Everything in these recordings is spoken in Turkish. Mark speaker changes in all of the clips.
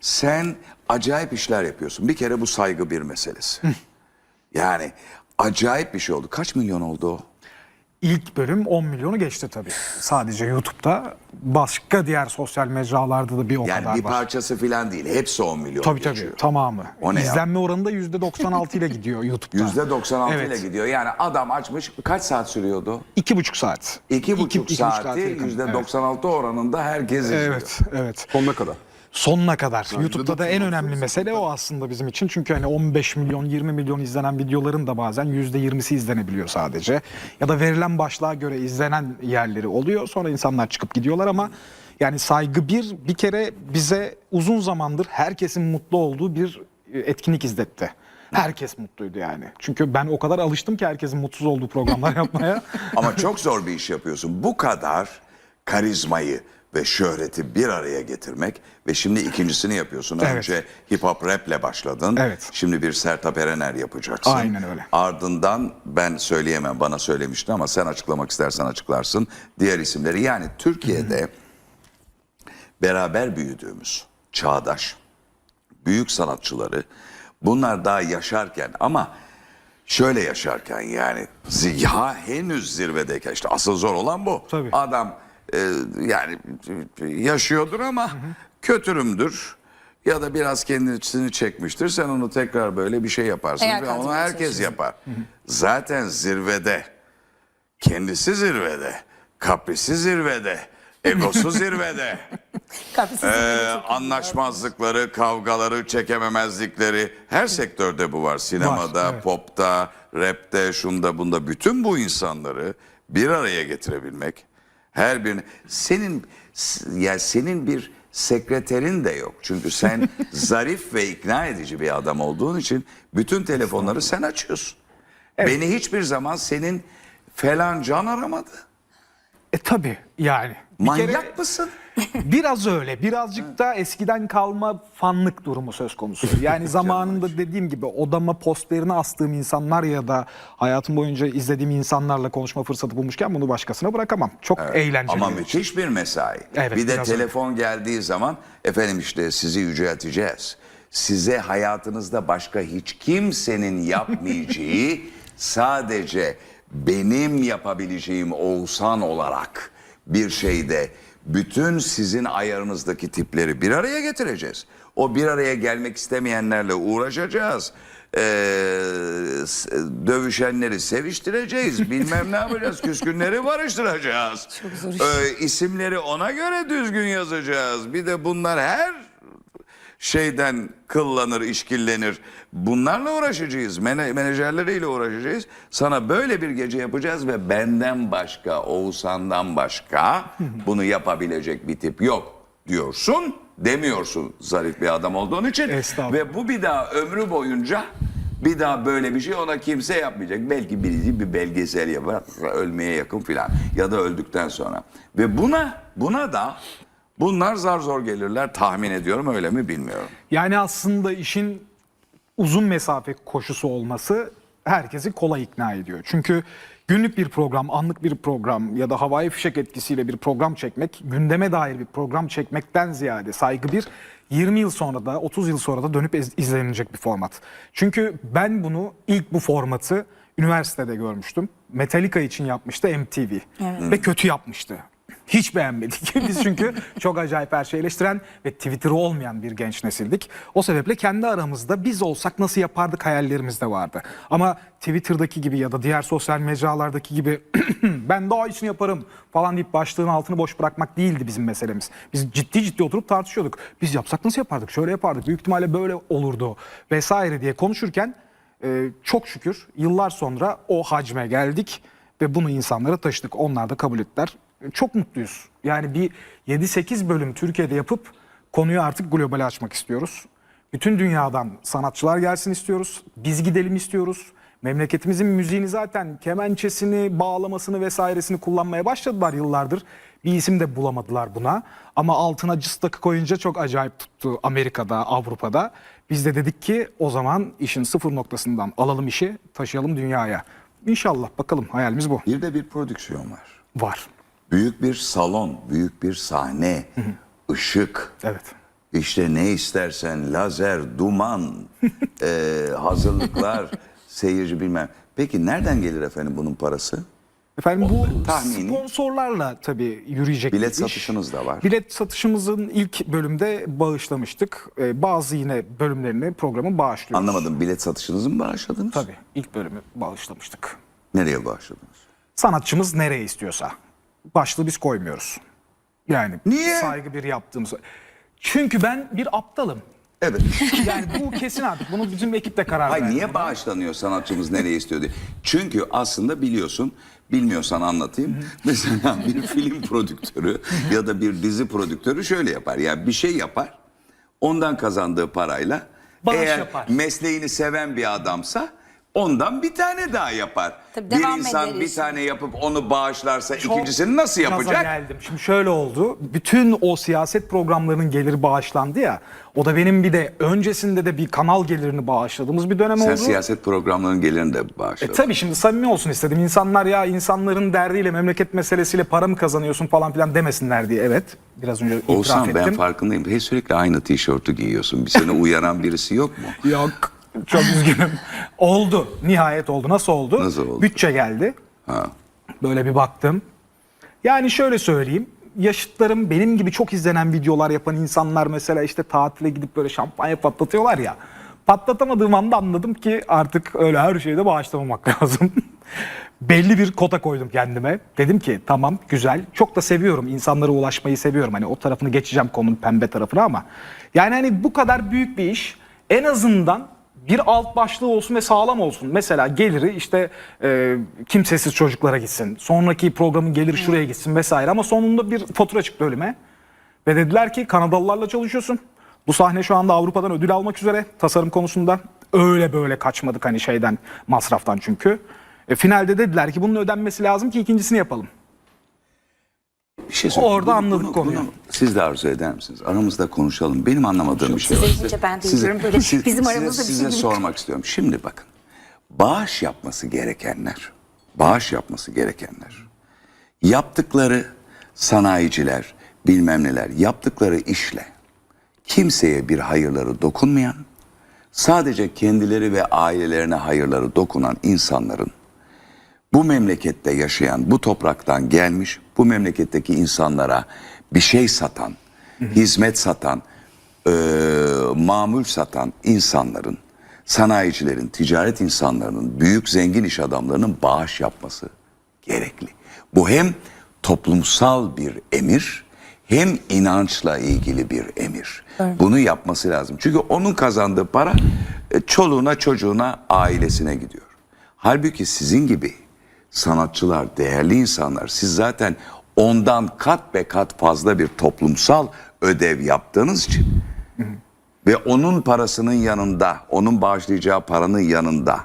Speaker 1: Sen acayip işler yapıyorsun. Bir kere bu saygı bir meselesi. yani acayip bir şey oldu. Kaç milyon oldu o?
Speaker 2: İlk bölüm 10 milyonu geçti tabii. Sadece YouTube'da. Başka diğer sosyal mecralarda da bir o
Speaker 1: Yani
Speaker 2: kadar
Speaker 1: bir
Speaker 2: var.
Speaker 1: parçası falan değil. Hepsi 10 milyon
Speaker 2: Tabii
Speaker 1: geçiyor.
Speaker 2: tabii tamamı.
Speaker 1: O ne ya?
Speaker 2: İzlenme oranı da %96 ile gidiyor YouTube'da.
Speaker 1: %96 ile
Speaker 2: Evet.
Speaker 1: gidiyor. Yani adam açmış kaç saat sürüyordu?
Speaker 2: İki buçuk saat.
Speaker 1: İki
Speaker 2: İki-
Speaker 1: buçuk
Speaker 2: iki buçuk
Speaker 1: saati
Speaker 2: saate yakın.
Speaker 1: %96 oranında herkes izliyor.
Speaker 2: Evet, evet.
Speaker 3: Sonuna kadar.
Speaker 2: Sonuna kadar. YouTube'da da en
Speaker 3: %96
Speaker 2: önemli mesele o aslında bizim için. Çünkü hani 15 milyon, 20 milyon izlenen videoların da bazen %20'si izlenebiliyor sadece. Ya da verilen başlığa göre izlenen yerleri oluyor. Sonra insanlar çıkıp gidiyorlar ama yani saygı bir bir kere bize uzun zamandır herkesin mutlu olduğu bir e, etkinlik izletti. Herkes mutluydu yani. Çünkü ben o kadar alıştım ki herkesin mutsuz olduğu programlar yapmaya.
Speaker 1: Ama çok zor bir iş yapıyorsun. Bu kadar karizmayı ve şöhreti bir araya getirmek ve şimdi ikincisini yapıyorsun.
Speaker 2: Evet.
Speaker 1: Önce hip hop rap'le başladın.
Speaker 2: Evet.
Speaker 1: Şimdi bir Sertab Erener yapacaksın.
Speaker 2: Aynen öyle.
Speaker 1: Ardından ben söyleyemem bana söylemiştin ama sen açıklamak istersen açıklarsın. Diğer isimleri yani Türkiye'de beraber büyüdüğümüz çağdaş büyük sanatçıları bunlar daha yaşarken ama şöyle yaşarken yani ya henüz zirvedeyken işte asıl zor olan bu.
Speaker 2: Tabii.
Speaker 1: Adam e, yani yaşıyordur ama kötürümdür ya da biraz kendisini çekmiştir. Sen onu tekrar böyle bir şey yaparsın
Speaker 4: Eğer
Speaker 1: ve onu herkes yapar. Zaten zirvede kendisi zirvede, kaprisi zirvede, egosu zirvede. Ee, anlaşmazlıkları, kavgaları, çekememezlikleri her sektörde bu var. Sinemada,
Speaker 2: Var, evet.
Speaker 1: popta, rapte, şunda bunda bütün bu insanları bir araya getirebilmek. Her birini senin ya senin bir sekreterin de yok. Çünkü sen zarif ve ikna edici bir adam olduğun için bütün telefonları sen açıyorsun. Beni hiçbir zaman senin falan can aramadı.
Speaker 2: e tabii yani. Bir
Speaker 1: Manyak
Speaker 2: kere-
Speaker 1: mısın?
Speaker 2: Biraz öyle. Birazcık da eskiden kalma fanlık durumu söz konusu. Yani zamanında dediğim gibi odama posterini astığım insanlar ya da hayatım boyunca izlediğim insanlarla konuşma fırsatı bulmuşken bunu başkasına bırakamam. Çok eğlenceli.
Speaker 1: Ama müthiş bir mesai.
Speaker 2: Evet,
Speaker 1: bir de
Speaker 2: biraz
Speaker 1: telefon geldiği zaman efendim işte sizi yücelteceğiz. Size hayatınızda başka hiç kimsenin yapmayacağı sadece benim yapabileceğim Oğuzhan olarak bir şeyde bütün sizin ayarınızdaki tipleri bir araya getireceğiz. O bir araya gelmek istemeyenlerle uğraşacağız. Ee, dövüşenleri seviştireceğiz. Bilmem ne yapacağız. Küskünleri barıştıracağız.
Speaker 4: Çok zor iş.
Speaker 1: Ee, isimleri ona göre düzgün yazacağız. Bir de bunlar her şeyden kıllanır, işkillenir. Bunlarla uğraşacağız. Mene, menajerleriyle uğraşacağız. Sana böyle bir gece yapacağız ve benden başka, Oğuzhan'dan başka bunu yapabilecek bir tip yok diyorsun. Demiyorsun zarif bir adam olduğun için. Ve bu bir daha ömrü boyunca bir daha böyle bir şey ona kimse yapmayacak. Belki birisi bir belgesel yapar, ölmeye yakın filan ya da öldükten sonra. Ve buna buna da bunlar zar zor gelirler tahmin ediyorum öyle mi bilmiyorum.
Speaker 2: Yani aslında işin uzun mesafe koşusu olması herkesi kolay ikna ediyor. Çünkü günlük bir program, anlık bir program ya da havai fişek etkisiyle bir program çekmek, gündeme dair bir program çekmekten ziyade saygı bir 20 yıl sonra da 30 yıl sonra da dönüp iz- izlenilecek bir format. Çünkü ben bunu ilk bu formatı üniversitede görmüştüm. Metallica için yapmıştı MTV ve kötü yapmıştı. Hiç beğenmedik. Biz çünkü çok acayip her şeyi eleştiren ve Twitter'ı olmayan bir genç nesildik. O sebeple kendi aramızda biz olsak nasıl yapardık hayallerimiz de vardı. Ama Twitter'daki gibi ya da diğer sosyal mecralardaki gibi ben daha iyisini yaparım falan deyip başlığın altını boş bırakmak değildi bizim meselemiz. Biz ciddi ciddi oturup tartışıyorduk. Biz yapsak nasıl yapardık? Şöyle yapardık. Büyük ihtimalle böyle olurdu vesaire diye konuşurken e, çok şükür yıllar sonra o hacme geldik ve bunu insanlara taşıdık. Onlar da kabul ettiler. Çok mutluyuz. Yani bir 7-8 bölüm Türkiye'de yapıp konuyu artık globale açmak istiyoruz. Bütün dünyadan sanatçılar gelsin istiyoruz. Biz gidelim istiyoruz. Memleketimizin müziğini zaten kemençesini, bağlamasını vesairesini kullanmaya başladılar yıllardır. Bir isim de bulamadılar buna. Ama altına cıstakı koyunca çok acayip tuttu Amerika'da, Avrupa'da. Biz de dedik ki o zaman işin sıfır noktasından alalım işi, taşıyalım dünyaya. İnşallah bakalım hayalimiz bu.
Speaker 1: Bir de bir prodüksiyon var.
Speaker 2: Var.
Speaker 1: Büyük bir salon, büyük bir sahne, ışık,
Speaker 2: Evet.
Speaker 1: İşte ne istersen lazer, duman, e, hazırlıklar, seyirci bilmem. Peki nereden gelir efendim bunun parası?
Speaker 2: Efendim bu
Speaker 1: tahmini.
Speaker 2: sponsorlarla tabii yürüyecek bir
Speaker 1: Bilet
Speaker 2: iş.
Speaker 1: satışınız da var.
Speaker 2: Bilet satışımızın ilk bölümde bağışlamıştık. Ee, bazı yine bölümlerini programı bağışlıyoruz.
Speaker 1: Anlamadım bilet satışınızı mı bağışladınız?
Speaker 2: Tabii ilk bölümü bağışlamıştık.
Speaker 1: Nereye bağışladınız?
Speaker 2: Sanatçımız nereye istiyorsa. Başlığı biz koymuyoruz. Yani
Speaker 1: Niye?
Speaker 2: saygı bir yaptığımız. Çünkü ben bir aptalım.
Speaker 1: Evet.
Speaker 2: Yani bu kesin artık. Bunu bizim ekip de karar
Speaker 1: Hayır
Speaker 2: verdi.
Speaker 1: niye bağışlanıyor sanatçımız nereye istiyor diye. Çünkü aslında biliyorsun bilmiyorsan anlatayım. Mesela bir film prodüktörü ya da bir dizi prodüktörü şöyle yapar. Yani bir şey yapar. Ondan kazandığı parayla
Speaker 2: Bağış
Speaker 1: eğer
Speaker 2: yapar.
Speaker 1: mesleğini seven bir adamsa ondan bir tane daha yapar.
Speaker 3: Tabii
Speaker 1: bir
Speaker 3: devam
Speaker 1: insan
Speaker 3: eder
Speaker 1: bir
Speaker 3: işin.
Speaker 1: tane yapıp onu bağışlarsa
Speaker 2: Çok
Speaker 1: ikincisini nasıl
Speaker 2: gaza
Speaker 1: yapacak?
Speaker 2: geldim. Şimdi şöyle oldu. Bütün o siyaset programlarının geliri bağışlandı ya. O da benim bir de öncesinde de bir kanal gelirini bağışladığımız bir dönem
Speaker 1: Sen
Speaker 2: oldu.
Speaker 1: siyaset programlarının gelirini de
Speaker 2: E
Speaker 1: bağışladın.
Speaker 2: tabii şimdi samimi olsun istedim. İnsanlar ya insanların derdiyle, memleket meselesiyle para mı kazanıyorsun falan filan demesinler diye. Evet. Biraz önce itiraf
Speaker 1: Oğuzhan ben
Speaker 2: ettim.
Speaker 1: farkındayım. Hey, sürekli aynı tişörtü giyiyorsun. Bir seni uyaran birisi yok mu?
Speaker 2: Yok. Çok üzgünüm. oldu. Nihayet oldu. Nasıl oldu?
Speaker 1: Nasıl oldu?
Speaker 2: Bütçe geldi.
Speaker 1: Ha.
Speaker 2: Böyle bir baktım. Yani şöyle söyleyeyim. Yaşıtlarım benim gibi çok izlenen videolar yapan insanlar mesela işte tatile gidip böyle şampanya patlatıyorlar ya. Patlatamadığım anda anladım ki artık öyle her şeyde bağışlamamak lazım. Belli bir kota koydum kendime. Dedim ki tamam güzel. Çok da seviyorum. insanlara ulaşmayı seviyorum. Hani o tarafını geçeceğim konunun pembe tarafına ama. Yani hani bu kadar büyük bir iş en azından bir alt başlığı olsun ve sağlam olsun. Mesela geliri işte e, kimsesiz çocuklara gitsin. Sonraki programın geliri şuraya gitsin vesaire. Ama sonunda bir fatura çıktı önüme. Ve dediler ki Kanadalılarla çalışıyorsun. Bu sahne şu anda Avrupa'dan ödül almak üzere tasarım konusunda. Öyle böyle kaçmadık hani şeyden masraftan çünkü. E, finalde dediler ki bunun ödenmesi lazım ki ikincisini yapalım.
Speaker 1: Bir şey söyleyeyim.
Speaker 2: Orada anladık konuyu.
Speaker 1: siz de arzu eder misiniz? Aramızda konuşalım. Benim anlamadığım bir şey
Speaker 3: Size
Speaker 1: var.
Speaker 3: deyince ben de diyorum böyle bizim aramızda bir
Speaker 1: size
Speaker 3: şey gibi.
Speaker 1: sormak istiyorum. Şimdi bakın. Bağış yapması gerekenler, bağış yapması gerekenler, yaptıkları sanayiciler, bilmem neler, yaptıkları işle kimseye bir hayırları dokunmayan, sadece kendileri ve ailelerine hayırları dokunan insanların bu memlekette yaşayan, bu topraktan gelmiş, bu memleketteki insanlara bir şey satan, hizmet satan, eee, mamul satan insanların, sanayicilerin, ticaret insanlarının, büyük zengin iş adamlarının bağış yapması gerekli. Bu hem toplumsal bir emir, hem inançla ilgili bir emir. Bunu yapması lazım. Çünkü onun kazandığı para e, çoluğuna, çocuğuna, ailesine gidiyor. Halbuki sizin gibi sanatçılar, değerli insanlar siz zaten ondan kat be kat fazla bir toplumsal ödev yaptığınız için ve onun parasının yanında, onun bağışlayacağı paranın yanında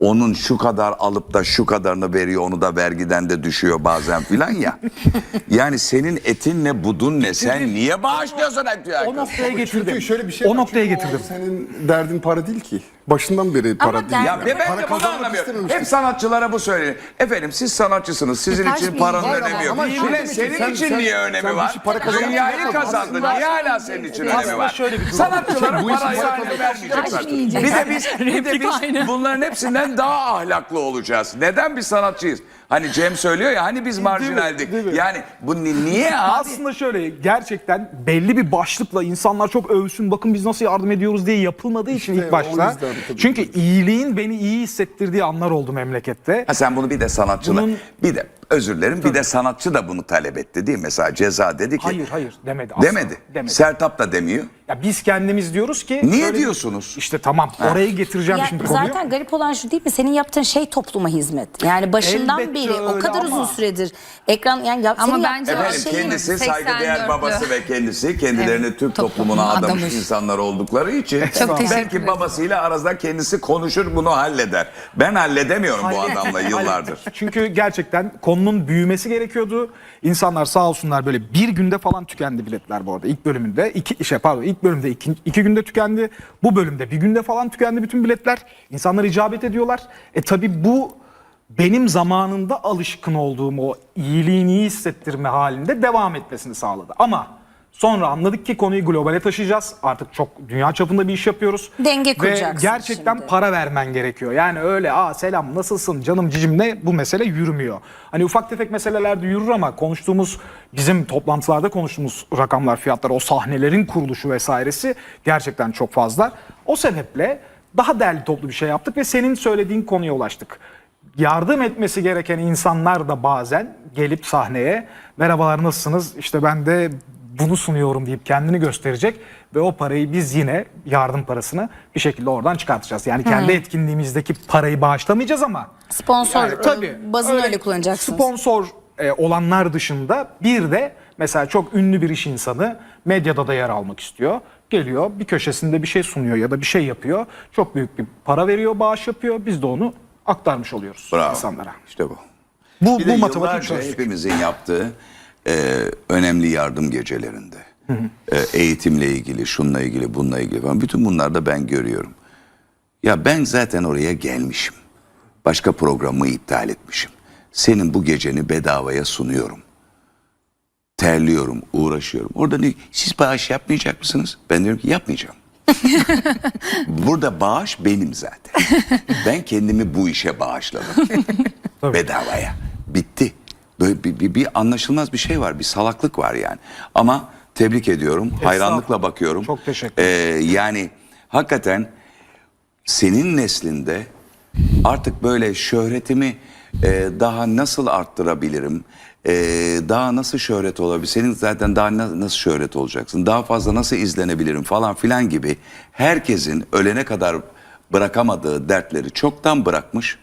Speaker 1: onun şu kadar alıp da şu kadarını veriyor onu da vergiden de düşüyor bazen filan ya. yani senin etin ne budun ne sen niye bağışlıyorsun hep ya?
Speaker 2: O noktaya getirdim.
Speaker 4: Çünkü şöyle bir şey
Speaker 2: o
Speaker 4: var.
Speaker 2: noktaya
Speaker 4: Çünkü
Speaker 2: getirdim.
Speaker 4: o Senin derdin para değil ki. Başından beri para
Speaker 3: Ama
Speaker 4: değil.
Speaker 3: der-
Speaker 1: Ya ve ben
Speaker 4: Para
Speaker 1: de bunu
Speaker 4: kazanmak
Speaker 1: anlamıyorum.
Speaker 4: istememiştim.
Speaker 1: Hep sanatçılara bu söylenir. Efendim siz sanatçısınız. Sizin
Speaker 3: Birkaç
Speaker 1: için
Speaker 3: bin
Speaker 1: paranın
Speaker 3: var
Speaker 1: önemi yok.
Speaker 4: ama
Speaker 1: Ulan senin
Speaker 4: sen-
Speaker 1: için
Speaker 4: sen-
Speaker 1: niye
Speaker 4: sen
Speaker 1: önemi
Speaker 4: bir
Speaker 1: var?
Speaker 4: şey para kazanıyorsun.
Speaker 1: Dünyayı kazandın. Niye hala senin için önemi var?
Speaker 2: şöyle bir durum var.
Speaker 1: Sanatçılara parayı
Speaker 4: para
Speaker 1: haline
Speaker 4: kazanması
Speaker 1: vermeyecekler. Bir de biz, bir de biz bunların hepsinden daha ahlaklı olacağız. Neden biz sanatçıyız? Hani Cem söylüyor ya hani biz marjinaldik.
Speaker 2: değil mi?
Speaker 1: Yani bu ni- niye abi?
Speaker 2: Aslında şöyle gerçekten belli bir başlıkla insanlar çok övsün bakın biz nasıl yardım ediyoruz diye yapılmadığı için
Speaker 4: İşte
Speaker 2: ilk
Speaker 4: o
Speaker 2: başta.
Speaker 4: yüzden tabii.
Speaker 2: Çünkü iyiliğin beni iyi hissettirdiği anlar oldu memlekette.
Speaker 1: Ha sen bunu bir de sanatçılar,
Speaker 2: Bunun-
Speaker 1: bir de özür dilerim bir de sanatçı da bunu talep etti değil mi? Mesela Ceza dedi ki.
Speaker 2: Hayır hayır demedi. asla.
Speaker 1: Demedi.
Speaker 2: Demedi.
Speaker 1: Sertap da demiyor.
Speaker 2: Ya biz kendimiz diyoruz ki.
Speaker 1: Niye
Speaker 2: böyle-
Speaker 1: diyorsunuz?
Speaker 2: İşte tamam oraya getireceğim
Speaker 3: Ya
Speaker 2: şimdi konuyu.
Speaker 3: zaten garip olan şu değil mi? Senin yaptığın şey topluma hizmet. Yani başından
Speaker 2: Elbette
Speaker 3: beri o kadar
Speaker 2: ama-
Speaker 3: uzun süredir ekran yani yap,
Speaker 5: Ama bence
Speaker 1: Efendim
Speaker 3: şeyin-
Speaker 1: kendisi
Speaker 5: 84'lü.
Speaker 1: saygıdeğer babası ve kendisi kendilerini
Speaker 5: Evet,
Speaker 1: Türk
Speaker 5: toplumun
Speaker 1: toplumuna adamış
Speaker 5: adamış.
Speaker 1: insanlar oldukları için
Speaker 5: Çok
Speaker 1: belki
Speaker 5: ederim.
Speaker 1: babasıyla arada kendisi konuşur bunu halleder. Ben halledemiyorum bu adamla yıllardır.
Speaker 2: Çünkü gerçekten konunun büyümesi gerekiyordu. İnsanlar sağ olsunlar böyle bir günde falan tükendi biletler bu arada. İlk bölümünde iki şey pardon ilk bölümde iki, iki günde tükendi. Bu bölümde bir günde falan tükendi bütün biletler. İnsanlar icabet ediyorlar. E tabi bu benim zamanında alışkın olduğum o iyiliğini iyi hissettirme halinde devam etmesini sağladı. Ama Sonra anladık ki konuyu globale taşıyacağız. Artık çok dünya çapında bir iş yapıyoruz.
Speaker 3: Denge
Speaker 2: Ve
Speaker 3: kuracaksın
Speaker 2: gerçekten
Speaker 3: şimdi.
Speaker 2: para vermen gerekiyor. Yani öyle aa selam nasılsın canım cicimle bu mesele yürümüyor. Hani ufak tefek meselelerde yürür ama konuştuğumuz bizim toplantılarda konuştuğumuz rakamlar fiyatlar o sahnelerin kuruluşu vesairesi gerçekten çok fazla. O sebeple daha değerli toplu bir şey yaptık ve senin söylediğin konuya ulaştık. Yardım etmesi gereken insanlar da bazen gelip sahneye merhabalar nasılsınız işte ben de bunu sunuyorum deyip kendini gösterecek ve o parayı biz yine yardım parasını bir şekilde oradan çıkartacağız. Yani kendi etkinliğimizdeki parayı bağışlamayacağız ama
Speaker 3: Sponsor
Speaker 2: yani tabii,
Speaker 3: e, bazını öyle, kullanacaksınız.
Speaker 2: Sponsor e, olanlar dışında bir de mesela çok ünlü bir iş insanı medyada da yer almak istiyor. Geliyor bir köşesinde bir şey sunuyor ya da bir şey yapıyor. Çok büyük bir para veriyor, bağış yapıyor. Biz de onu aktarmış oluyoruz
Speaker 1: Bravo.
Speaker 2: insanlara.
Speaker 1: İşte bu.
Speaker 2: Bu,
Speaker 1: Bir
Speaker 2: bu
Speaker 1: de
Speaker 2: matematik
Speaker 1: yıllarca hepimizin yaptığı e, önemli yardım gecelerinde. E, eğitimle ilgili, şunla ilgili, bununla ilgili falan. Bütün bunlarda ben görüyorum. Ya ben zaten oraya gelmişim. Başka programı iptal etmişim. Senin bu geceni bedavaya sunuyorum. Terliyorum, uğraşıyorum. Orada ne, siz bağış yapmayacak mısınız? Ben diyorum ki yapmayacağım. Burada bağış benim zaten. Ben kendimi bu işe bağışladım. Bedavaya. Bitti. Böyle bir, bir, bir anlaşılmaz bir şey var. Bir salaklık var yani. Ama tebrik ediyorum. Hayranlıkla bakıyorum.
Speaker 2: Çok teşekkür
Speaker 1: Ee, yani hakikaten senin neslinde artık böyle şöhretimi e, daha nasıl arttırabilirim? E, daha nasıl şöhret olabilir? Senin zaten daha na- nasıl şöhret olacaksın? Daha fazla nasıl izlenebilirim falan filan gibi herkesin ölene kadar bırakamadığı dertleri çoktan bırakmış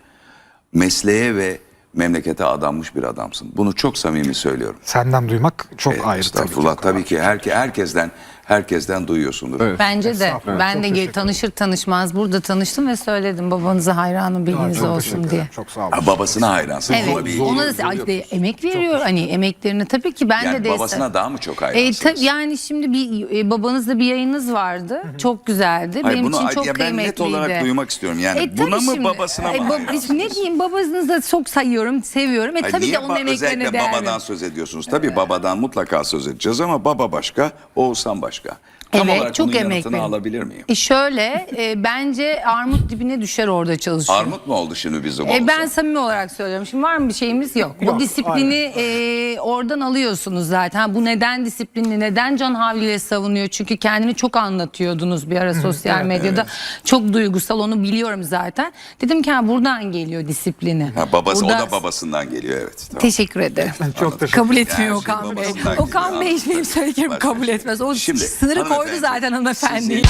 Speaker 1: mesleğe ve memlekete adanmış bir adamsın. Bunu çok samimi söylüyorum.
Speaker 2: Senden duymak çok
Speaker 1: E,
Speaker 2: ayrı. tabii ki.
Speaker 1: Estağfurullah tabii ki herke, herkesten herkesten duyuyorsundur.
Speaker 5: Bence de.
Speaker 2: Estağfurullah,
Speaker 5: Ben
Speaker 2: çok
Speaker 5: de
Speaker 2: teşekkür
Speaker 5: tanışır tanışmaz burada tanıştım ve söyledim babanıza hayranım bilginiz
Speaker 2: Çok
Speaker 5: olsun diye.
Speaker 2: Çok sağ olun.
Speaker 1: Ha, babasına hayransın.
Speaker 5: Evet.
Speaker 1: Tabii.
Speaker 5: Ona da ay, de, emek veriyor. Hani emeklerini tabii ki ben
Speaker 1: Yani
Speaker 5: de destek-
Speaker 1: babasına daha mı çok
Speaker 5: E,
Speaker 1: hayransınız?
Speaker 5: ta- yani şimdi bir e, babanızla bir yayınız vardı. Çok güzeldi.
Speaker 1: Hayır,
Speaker 5: Benim
Speaker 1: bunu
Speaker 5: için çok
Speaker 1: ya ben net
Speaker 5: kıymetliydi.
Speaker 1: olarak duymak istiyorum. Yani
Speaker 5: E,
Speaker 1: buna
Speaker 5: tabii
Speaker 1: mı
Speaker 5: şimdi,
Speaker 1: babasına
Speaker 5: e,
Speaker 1: mı
Speaker 5: bab-
Speaker 1: hayransınız?
Speaker 5: Ne diyeyim babanızı da çok sayıyorum, seviyorum. E
Speaker 1: Hayır,
Speaker 5: tabii
Speaker 1: niye
Speaker 5: ki onun
Speaker 1: ba-
Speaker 5: emeklerine
Speaker 1: özellikle
Speaker 5: değer
Speaker 1: babadan
Speaker 5: veriyorum.
Speaker 1: söz ediyorsunuz? Tabii babadan mutlaka söz edeceğiz ama baba başka, Oğuzhan başka. başka. Tam
Speaker 5: Evet,
Speaker 1: olarak
Speaker 5: çok
Speaker 1: bunun
Speaker 5: emek
Speaker 1: yanıtını alabilir miyim?
Speaker 5: E şöyle e, bence armut dibine düşer orada çalışıyor.
Speaker 1: Armut mu oldu şimdi bizim
Speaker 5: E ben samimi olarak söylüyorum. Şimdi var mı bir şeyimiz yok.
Speaker 2: Yok,
Speaker 5: o disiplini e, oradan alıyorsunuz zaten. Ha, bu neden disiplinli, neden can havliyle savunuyor? Çünkü kendini çok anlatıyordunuz bir ara sosyal medyada. Çok duygusal onu biliyorum zaten. Dedim ki ha, buradan geliyor disiplini.
Speaker 1: Ha, babası
Speaker 5: Burada-
Speaker 1: o da babasından geliyor evet. Tamam.
Speaker 5: Teşekkür ederim.
Speaker 2: Çok teşekkür
Speaker 5: Kabul etmiyor
Speaker 1: Yani
Speaker 5: Okan
Speaker 1: şey
Speaker 5: Bey. Okan Bey benim söylediklerimi kabul
Speaker 1: şey.
Speaker 5: etmez. O
Speaker 1: Şimdi,
Speaker 5: sınırı
Speaker 1: Soydu
Speaker 5: zaten hanımefendi.
Speaker 1: Sizin...